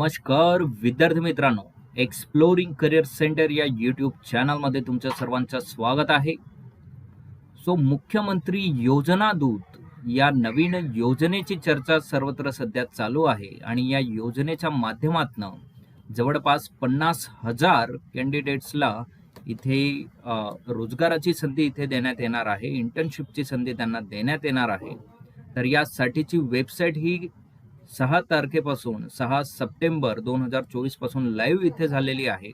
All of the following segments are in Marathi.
नमस्कार विद्यार्थी मित्रांनो. एक्सप्लोरिंग करिअर सेंटर या यूट्यूब चॅनलमध्ये तुमच्या सर्वांचं स्वागत आहे. सो मुख्यमंत्री योजना दूत या नवीन योजनेची चर्चा सर्वत्र सध्या चालू आहे आणि या योजनेच्या माध्यमातनं जवळपास पन्नास हजार कॅन्डिडेट्सला इथे रोजगाराची संधी इथे देण्यात येणार आहे. इंटर्नशिपची संधी त्यांना देण्यात येणार आहे. तर यासाठीची वेबसाईट ही सहा तारखेपासून सहा सप्टेंबर दोन हजार चोवीसपासून लाईव्ह इथे झालेली आहे.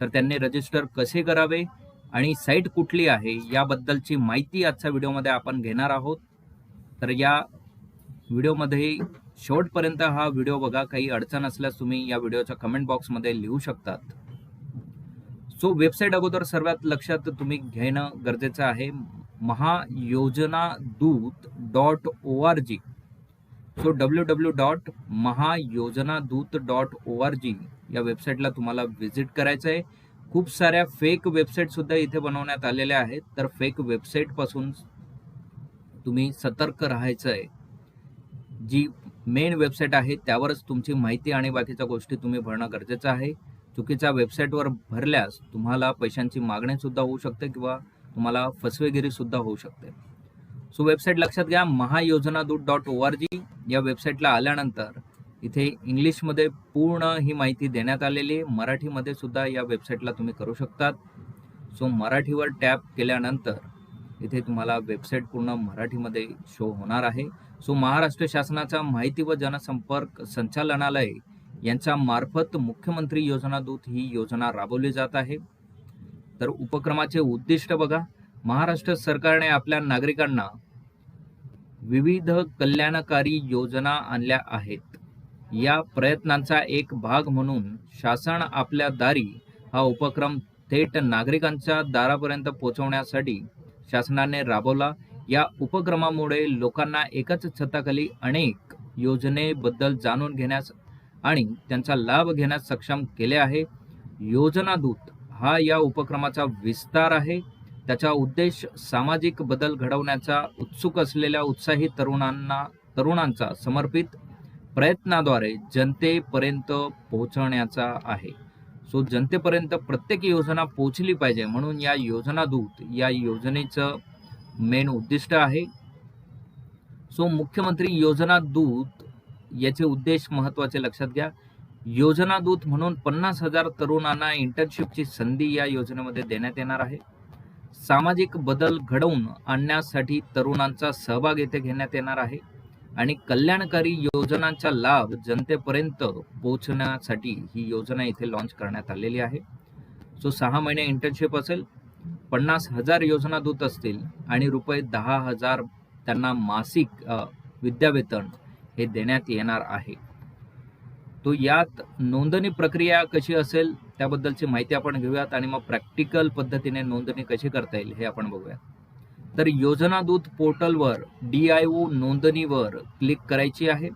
तर त्यांनी रजिस्टर कसे करावे आणि साईट कुठली आहे याबद्दलची माहिती आजच्या व्हिडिओमध्ये आपण घेणार आहोत. तर या व्हिडिओमध्ये शेवटपर्यंत हा व्हिडिओ बघा काही अडचण असल्यास तुम्ही या व्हिडिओच्या कमेंट बॉक्समध्ये लिहू शकतात. सो वेबसाईट अगोदर सर्वात लक्षात तुम्ही घेणं गरजेचं आहे. Mahayojana Doot dot O R G so W W dot Mahayojanadoot dot O R G या वेबसाईटला तुम्हाला व्हिजिट करायचं आहे खूप साऱ्या फेक वेबसाईट सुद्धा इथे बनवण्यात आलेल्या आहेत. तर फेक वेबसाईटपासून तुम्ही सतर्क राहायचं आहे जी मेन वेबसाईट आहे त्यावरच तुमची माहिती आणि बाकीच्या गोष्टी तुम्ही भरणं गरजेचं आहे. चुकीच्या वेबसाईटवर भरल्यास तुम्हाला पैशांची मागणी सुद्धा होऊ शकते किंवा तुम्हाला फसवेगिरी सुद्धा होऊ शकते. सो वेबसाईट लक्षात घ्या Mahayojanadoot dot O R G या वेबसाईटला आल्यानंतर इथे इंग्लिशमध्ये पूर्ण ही माहिती देण्यात आलेली आहे. मराठीमध्ये सुद्धा या वेबसाईटला तुम्ही करू शकतात. सो मराठीवर टॅप केल्यानंतर इथे तुम्हाला वेबसाईट पूर्ण मराठीमध्ये शो होणार आहे. सो महाराष्ट्र शासनाचा माहिती व जनसंपर्क संचालनालय यांच्या मार्फत मुख्यमंत्री योजना दूत ही योजना राबवली जात आहे. तर उपक्रमाचे उद्दिष्ट बघा. महाराष्ट्र सरकारने आपल्या नागरिकांना विविध कल्याणकारी योजना आणल्या आहेत. या प्रयत्नांचा एक भाग म्हणून शासन आपल्या दारी हा उपक्रम थेट नागरिकांच्या दारापर्यंत पोहोचवण्यासाठी शासनाने राबवला. या उपक्रमामुळे लोकांना एकाच छताखाली अनेक योजनेबद्दल जाणून घेण्यास आणि त्यांचा लाभ घेण्यास सक्षम केले आहे. योजना दूत हा या उपक्रमाचा विस्तार आहे. त्याचा उद्देश सामाजिक बदल घडवण्याचा उत्सुक असलेल्या उत्साही तरुणांना तरुणांचा समर्पित प्रयत्नाद्वारे जनतेपर्यंत पोहोचवण्याचा आहे. सो जनतेपर्यंत प्रत्येक योजना पोहोचली पाहिजे म्हणून या योजना दूत या योजनेचं मेन उद्दिष्ट आहे. सो मुख्यमंत्री योजना दूत याचे उद्देश महत्त्वाचे लक्षात घ्या. योजना दूत म्हणून पन्नास हजार तरुणांना इंटर्नशिपची संधी या योजनेमध्ये देण्यात येणार आहे. सामाजिक बदल घडवून आणण्यासाठी तरुणांचा सहभाग येथे घेण्यात येणार आहे आणि कल्याणकारी योजनांचा लाभ जनतेपर्यंत पोहोचण्यासाठी ही योजना इथे लॉन्च करण्यात आलेली आहे. सो सहा महिने इंटर्नशिप असेल पन्नास हजार योजना दूत असतील आणि रुपये दहा हजार त्यांना मासिक विद्यावेतन हे देण्यात येणार आहे. तो यात नोंदणी प्रक्रिया कशी असेल त्याबद्दलची माहिती आपण घेऊयात आणि मग प्रॅक्टिकल पद्धतीने नोंदणी कशी करता येईल हे आपण बघूया. तर योजना दूत पोर्टलवर डी आय ओ नोंदणीवर क्लिक करायची आहे.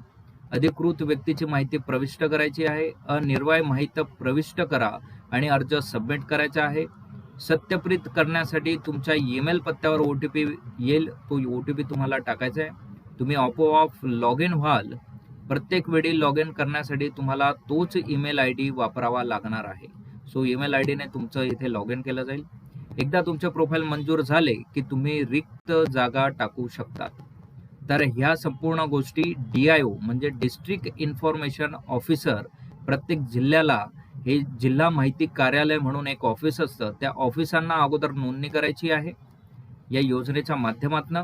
अधिकृत व्यक्तीची माहिती प्रविष्ट करायची आहे. अनिर्वाय माहिती प्रविष्ट करा आणि अर्ज सबमिट करायचा आहे. सत्यप्रित करण्यासाठी तुमच्या ईमेल पत्त्यावर ओ टी पी येईल. तो ओ टी पी तुम्हाला टाकायचा आहे. तुम्ही आपोआप लॉग इन व्हाल प्रत्येक वेळी लॉग इन करण्यासाठी तुम्हाला तोच ईमेल आय डी वापरावा लागणार आहे. सो ईमेल आय डीने तुमचं इथे लॉग इन केलं जाईल. एकदा तुमचे प्रोफाईल मंजूर झाले की तुम्ही रिक्त जागा टाकू शकतात. तर ह्या संपूर्ण गोष्टी डी आय ओ म्हणजे डिस्ट्रिक्ट इन्फॉर्मेशन ऑफिसर प्रत्येक जिल्ह्याला हे जिल्हा माहिती कार्यालय म्हणून एक ऑफिस असतं. त्या ऑफिसांना अगोदर नोंदणी करायची आहे. या योजनेच्या माध्यमातून.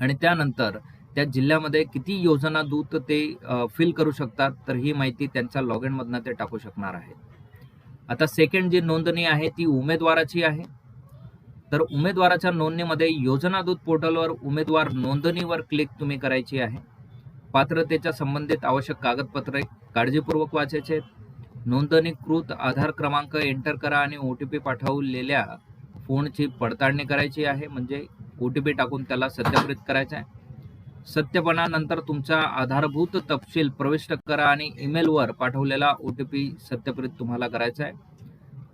आणि त्यानंतर त्या जिल्ह्यामध्ये किती योजना दूत ते फिल करू शकतात तर ही माहिती त्यांच्या लॉग इन मधनं ते टाकू शकणार आहेत. आता सेकंड जी नोंदणी आहे ती उमेदवाराची आहे. तर उमेदवाराच्या नोंदणीमध्ये योजना दूत पोर्टलवर उमेदवार नोंदणीवर क्लिक तुम्ही करायची आहे. पात्रतेच्या संबंधित आवश्यक कागदपत्रे काळजीपूर्वक वाचायचे. नोंदणीकृत आधार क्रमांक एंटर करा आणि ओ टी पी पाठवलेल्या फोनची पडताळणी करायची आहे. म्हणजे ओ टी पी टाकून त्याला सत्यापित करायचं आहे. सत्यपणानंतर तुमचा आधारभूत तपशील प्रविष्ट करा आणि ईमेलवर पाठवलेला ओ टी पी सत्यप्रित तुम्हाला करायचा आहे.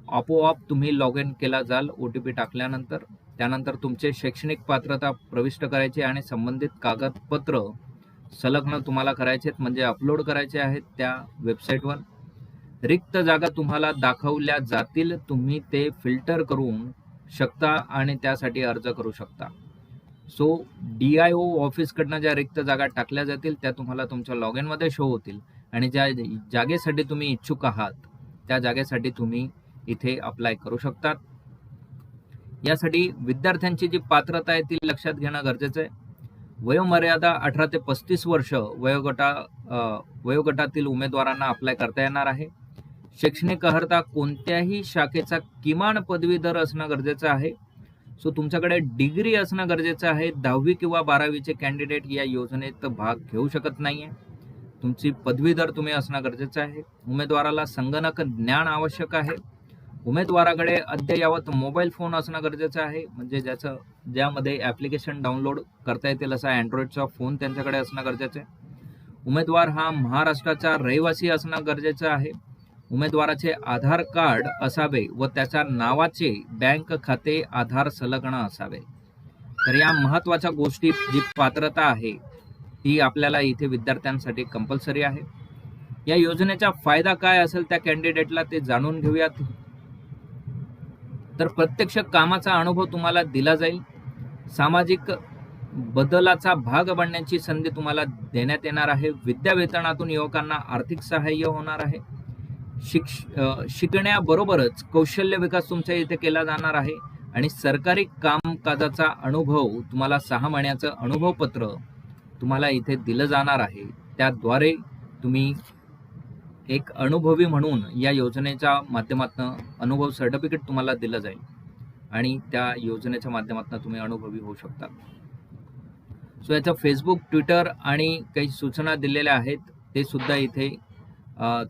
आपोआप तुम्ही लॉग इन केला जाल ओ टी पी टाकल्यानंतर. त्यानंतर तुमचे शैक्षणिक पात्रता प्रविष्ट करायची आणि संबंधित कागदपत्र संलग्न तुम्हाला करायचे आहेत म्हणजे अपलोड करायचे आहेत त्या वेबसाईटवर. रिक्त जागा तुम्हाला दाखवल्या जातील तुम्ही ते फिल्टर करून शकता आणि त्यासाठी अर्ज करू शकता. सो डी आय ओ ऑफिसकडनं ज्या रिक्त जागा टाकल्या जातील त्या तुम्हाला तुमच्या लॉग इनमध्ये शो होतील. आणि ज्या जागेसाठी तुम्ही इच्छुक आहात त्या जागेसाठी तुम्ही इथे अप्लाय करू शकतात. यासाठी विद्यार्थ्यांची जी पात्रता आहे ती लक्षात घेणं गरजेचं आहे. वयोमर्यादा अठरा ते पस्तीस वर्ष वयोगटा वयोगटातील उमेदवारांना अप्लाय करता येणार आहे. शैक्षणिक अर्हता कोणत्याही शाखेचा किमान पदवीधर असणं गरजेचं आहे. सो तुमच्याकडे डिग्री असणं गरजेचं आहे. दहावी किंवा बारावीचे कॅन्डिडेट या योजनेत भाग घेऊ शकत नाहीये. तुमची पदवीधर तुम्ही असणं गरजेचं आहे. उमेदवाराला संगणक ज्ञान आवश्यक आहे. उमेदवाराकडे अद्ययावत मोबाईल फोन असणं गरजेचं आहे. म्हणजे ज्याचं ज्यामध्ये ॲप्लिकेशन डाउनलोड करता येतील असा अँड्रॉइडचा फोन त्यांच्याकडे असणं गरजेचं आहे. उमेदवार हा महाराष्ट्राचा रहिवासी असणं गरजेचं आहे. उमेदवाराचे आधार कार्ड असावे व त्याच्या नावाचे बँक खाते आधार संलग्न असावे. तर या महत्त्वाच्या गोष्टी जी पात्रता आहे ती आपल्याला इथे विद्यार्थ्यांसाठी कंपल्सरी आहे. या योजनेचा फायदा काय असेल त्या कॅन्डिडेटला ते जाणून घेऊयात. तर प्रत्यक्ष कामाचा अनुभव तुम्हाला दिला जाईल. सामाजिक बदलाचा भाग बनण्याची संधी तुम्हाला देण्यात येणार आहे. विद्यावेतनातून युवकांना आर्थिक सहाय्य होणार आहे. शिक्ष शिकण्याबरोबरच कौशल्य विकास तुमच्या इथे केला जाणार आहे. आणि सरकारी कामकाजाचा अनुभव तुम्हाला सहा महिन्याचं अनुभवपत्र तुम्हाला इथे दिलं जाणार आहे. त्याद्वारे तुम्ही एक अनुभवी म्हणून या योजनेच्या माध्यमातून अनुभव सर्टिफिकेट तुम्हाला दिलं जाईल. आणि त्या योजनेच्या माध्यमातून तुम्ही अनुभवी होऊ शकता. सो याचं फेसबुक ट्विटर आणि काही सूचना दिलेल्या आहेत. ते सुद्धा इथे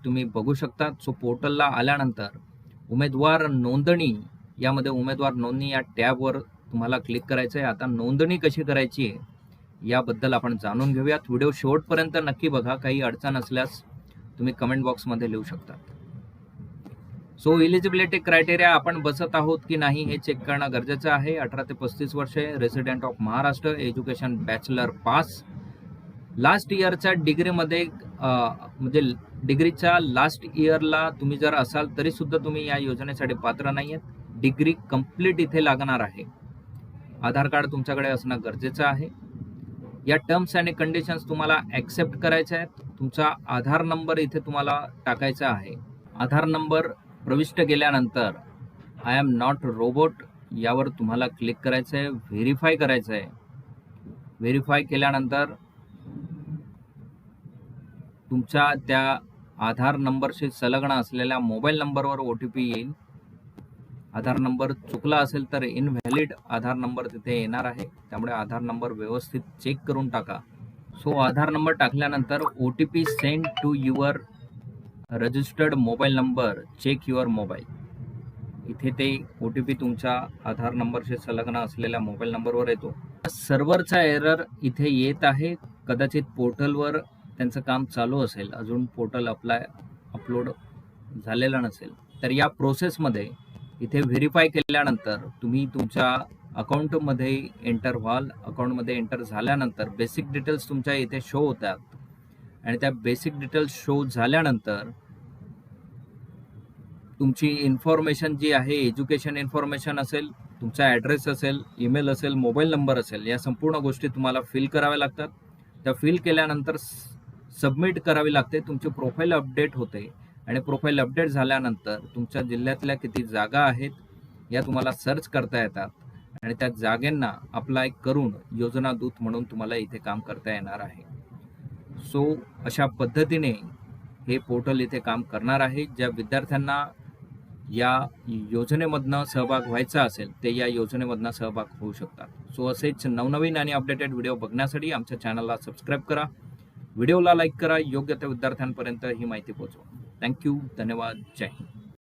तुम्ही बघू शकता सो पोर्टलला आल्यानंतर उमेदवार नोंदणी यामध्ये उमेदवार नोंदणी या टॅबवर तुम्हाला क्लिक करायचं आहे आता नोंदणी कशी करायची आहे याबद्दल आपण जाणून घेऊयात. व्हिडिओ शेवटपर्यंत नक्की बघा. काही अडचण असल्यास तुम्ही कमेंट बॉक्समध्ये लिहू शकता सो इलिजिबिलिटी क्रायटेरिया आपण बसत आहोत की नाही हे चेक करणं गरजेचं आहे. अठरा ते पस्तीस वर्षे resident of Maharashtra education bachelor pass last इयरच्या डिग्रीमध्ये म्हणजे डिग्रीच्या लास्ट इयरला तुम्ही जर असाल तरी सुद्धा तुम्ही या योजनेसाठी पात्र नाही आहेत डिग्री कंप्लीट इथे लागणार आहे. आधार कार्ड तुमच्याकडे असणं गरजेचं आहे. या टर्म्स आणि कंडिशन्स तुम्हाला ॲक्सेप्ट करायच्या आहेत. तुमचा आधार नंबर इथे तुम्हाला टाकायचा आहे. आधार नंबर प्रविष्ट केल्यानंतर आय एम नॉट रोबोट यावर तुम्हाला क्लिक करायचं आहे व्हेरीफाय करायचं आहे व्हेरीफाय केल्यानंतर तुमच्या त्या आधार नंबरशी संलग्न असलेल्या मोबाईल नंबरवर ओ टी पी येईल. आधार नंबर चुकला असेल तर इनव्हॅलिड आधार नंबर तिथे येणार आहे. त्यामुळे आधार नंबर व्यवस्थित चेक करून टाका. सो आधार नंबर टाकल्यानंतर O T P send to your registered mobile number check your mobile इथे ते ओ टी पी तुमच्या आधार नंबरशी संलग्न असलेल्या मोबाईल नंबरवर येतो. सर्व्हरचा एरर इथे येत आहे. कदाचित पोर्टलवर त्यांचं काम चालू असेल अजून पोर्टल अप्लाय अपलोड झालेलं नसेल तर या प्रोसेसमध्ये इथे व्हेरीफाय केल्यानंतर तुम्ही तुमच्या अकाउंटमध्ये एंटर व्हाल. अकाउंटमध्ये एंटर झाल्यानंतर बेसिक डिटेल्स तुमच्या इथे शो होतात. आणि त्या बेसिक डिटेल्स शो झाल्यानंतर तुमची इन्फॉर्मेशन जी आहे एज्युकेशन इन्फॉर्मेशन असेल तुमचा ॲड्रेस असेल ईमेल असेल मोबाईल नंबर असेल या संपूर्ण गोष्टी तुम्हाला फिल कराव्या लागतात. त्या फिल केल्यानंतर सबमिट करावी लागते तुमची प्रोफाईल अपडेट होते. आणि प्रोफाईल अपडेट झाल्यानंतर तुमच्या जिल्ह्यातल्या किती जागा आहेत या तुम्हाला सर्च करता येतात. आणि त्या जागेंना अप्लाय करून योजना दूत म्हणून तुम्हाला इथे काम करता येणार आहे. सो अशा पद्धतीने हे पोर्टल इथे काम करणार आहे. ज्या विद्यार्थ्यांना या योजनेमधनं सहभाग व्हायचा असेल ते या योजनेमधनं सहभाग होऊ शकतात. सो असेच नवनवीन आणि अपडेटेड व्हिडिओ बघण्यासाठी आमच्या चॅनलला सबस्क्राईब करा. व्हिडिओला लाईक करा योग्य त्या विद्यार्थ्यांपर्यंत ही माहिती पोहोचवा. थँक्यू धन्यवाद. जय हिंद.